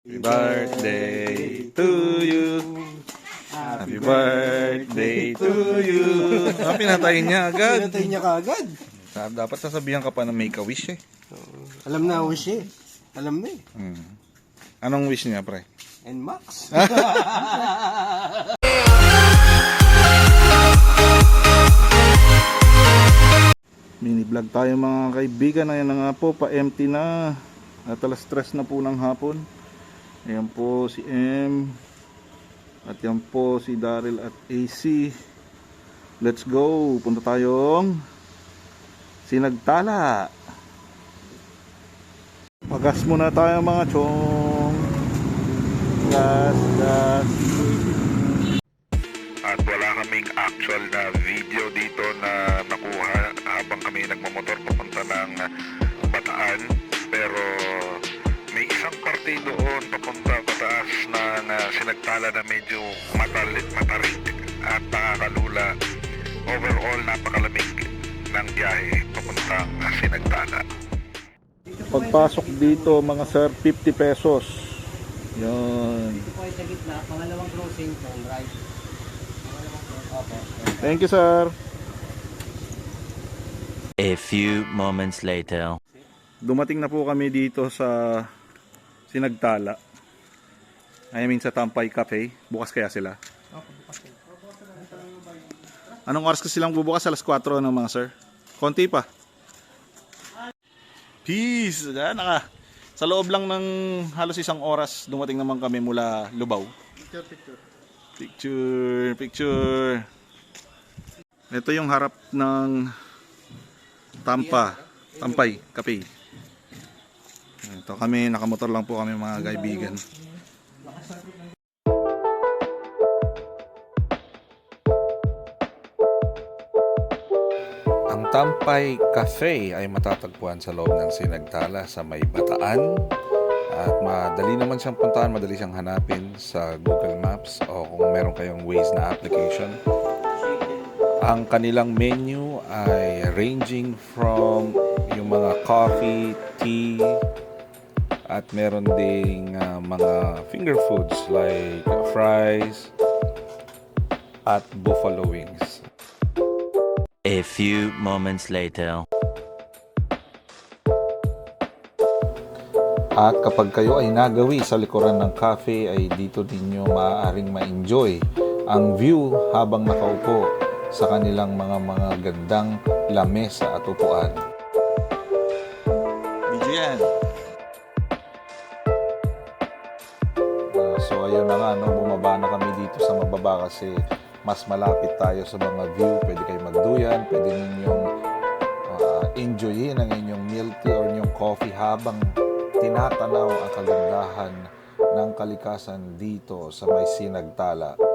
Happy birthday to you. Happy birthday to you. Ah, pinatayin niya agad. Pinatay niya kaagad. Ah, Dapat sasabihan ka pa na make a wish eh. Alam na wish eh. Alam na eh. Hmm. Anong wish niya, pre? And Max. Mini vlog tayo mga kaibigan. Ayan na nga po, pa-empty na. At alas stress na po ng hapon. Ayan po si M. At yan po si Daryl at AC. Let's go. Punta tayong Sinagtala. Magas muna tayo mga chong. Gas, gas. At wala kaming actual na na, na sinagtala na medyo matalit, matarik at nakakalula. Overall, napakalamig ng biyahe papuntang sinagtala. Pagpasok dito mga sir, 50 pesos. Gitna. Pangalawang crossing, turn right. Thank you sir. A few moments later. Dumating na po kami dito sa Sinagtala. I mean sa Tampay Cafe. Bukas kaya sila? Anong oras kasi silang bubukas? Alas 4 ng mga sir. Konti pa. Peace! Yan, naka. Sa loob lang ng halos isang oras, dumating naman kami mula Lubao. Picture, picture. Picture, picture. Ito yung harap ng Tampa, Tampay, Cafe. Ito kami, nakamotor lang po kami mga kaibigan. Ang Tampay Cafe ay matatagpuan sa loob ng Sinagtala sa May Bataan. At madali naman siyang puntahan, madali siyang hanapin sa Google Maps o kung meron kayong Waze na application. Ang kanilang menu ay ranging from yung mga coffee, tea, at meron ding ah, mga finger foods like fries at buffalo wings. A few moments later. At kapag kayo ay nagawi sa likuran ng cafe ay dito ninyo maaaring ma-enjoy ang view habang nakaupo sa kanilang mga mga gandang lamesa at upuan. So ayun na nga, no, bumaba na kami dito sa mababa kasi mas malapit tayo sa mga view. Pwede kayo magduyan, pwede ninyong ah, enjoyin ang inyong milk tea or inyong coffee habang tinatanaw ang kagandahan ng kalikasan dito sa may sinagtala.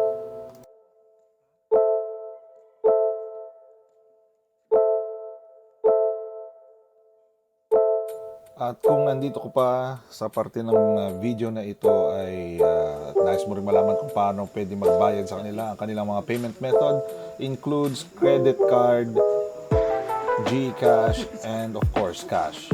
At kung nandito ko pa sa parte ng uh, video na ito ay uh, nais mo rin malaman kung paano pwede magbayad sa kanila. Ang kanilang mga payment method includes credit card, GCash, and of course cash.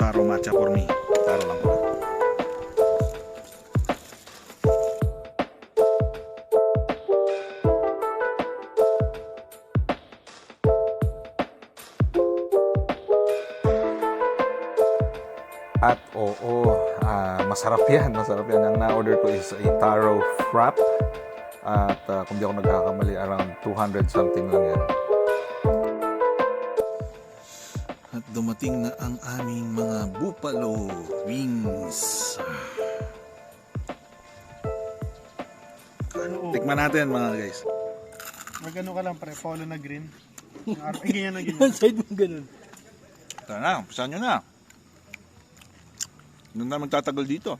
Taro matcha for me. Taro lang po. At oo, ah, masarap yan, masarap yan. Ang na-order ko is a taro frap. At ah, kung di ako nagkakamali, around 200 something lang yan. At dumating na ang aming mga buffalo wings. Tikman natin mga guys. Magano ka lang pre, polo na green. Ay, ganyan na ganyan. Side mo ganun. Tara na, umpasan nyo na. Na magtatagal dito.